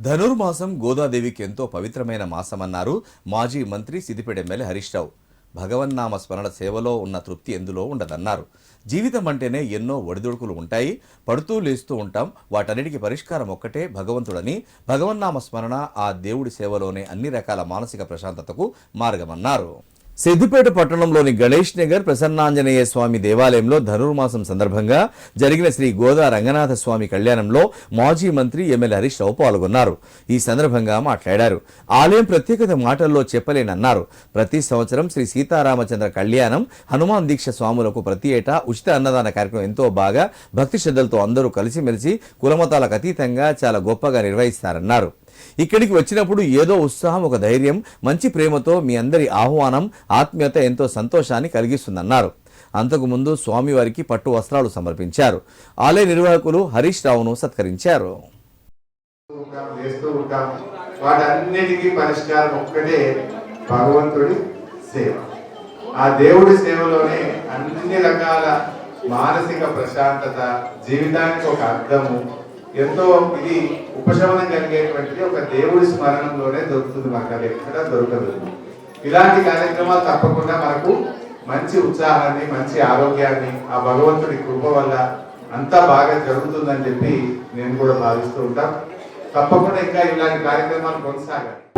ధనుర్మాసం గోదాదేవికి ఎంతో పవిత్రమైన మాసమన్నారు మాజీ మంత్రి సిద్దిపేట ఎమ్మెల్యే హరీష్ రావు. భగవన్నామ స్మరణ సేవలో ఉన్న తృప్తి ఎందులో ఉండదన్నారు. జీవితం అంటేనే ఎన్నో ఒడిదుడుకులు ఉంటాయి. పడుతూ లేస్తూ ఉంటాం. వాటన్నిటికీ పరిష్కారం ఒక్కటే భగవంతుడని. భగవన్నామ స్మరణ ఆ దేవుడి సేవలోనే అన్ని రకాల మానసిక ప్రశాంతతకు మార్గమన్నారు. సిద్దిపేట పట్టణంలోని గణేష్ నగర్ ప్రసన్నాంజనేయ స్వామి దేవాలయంలో ధనుర్మాసం సందర్భంగా జరిగిన శ్రీ గోదా రంగనాథ స్వామి కళ్యాణంలో మాజీ మంత్రి ఎమ్మెల్యే హరీష్ రావు పాల్గొన్నారు. ఈ సందర్భంగా మాట్లాడారు. ఆలయం ప్రత్యేకత మాటల్లో చెప్పలేనన్నారు. ప్రతి సంవత్సరం శ్రీ సీతారామచంద్ర కళ్యాణం హనుమాన్ దీక్ష స్వాములకు ప్రతి ఏటా ఉచిత అన్నదాన కార్యక్రమం ఎంతో బాగా భక్తి శ్రద్ధలతో అందరూ కలిసిమెలిసి కులమతాలకు అతీతంగా చాలా గొప్పగా నిర్వహిస్తారన్నారు. ఇక్కడికి వచ్చినప్పుడు ఏదో ఉత్సాహం ఒక ధైర్యం మంచి ప్రేమతో మీ అందరి ఆహ్వానం ఆత్మీయత ఎంతో సంతోషాన్ని కలిగిస్తుందన్నారు. అంతకుముందు స్వామివారికి పట్టు వస్త్రాలు సమర్పించారు. ఆలయ నిర్వాహకులు హరీష్ రావును సత్కరించారు. వాటన్నిటికీ పరిష్కారం ఒక్కటే భగవంతుడి సేవ. ఆ దేవుడి సేవలోనే అన్ని రకాల మానసిక ప్రశాంతత జీవితానికి ఒక అర్థము ఎంతో ఇది ఉపశమనం కలిగేటువంటిది ఒక దేవుడి స్మరణంలోనే దొరుకుతుంది మనకు అది ఎక్కడ దొరకదు. ఇలాంటి కార్యక్రమాలు తప్పకుండా మనకు మంచి ఉత్సాహాన్ని మంచి ఆరోగ్యాన్ని ఆ భగవంతుడి కృప వల్ల అంతా బాగా జరుగుతుందని చెప్పి నేను కూడా భావిస్తూ ఉంటాను తప్పకుండా ఇంకా ఇలాంటి కార్యక్రమాలు కొనసాగాలి.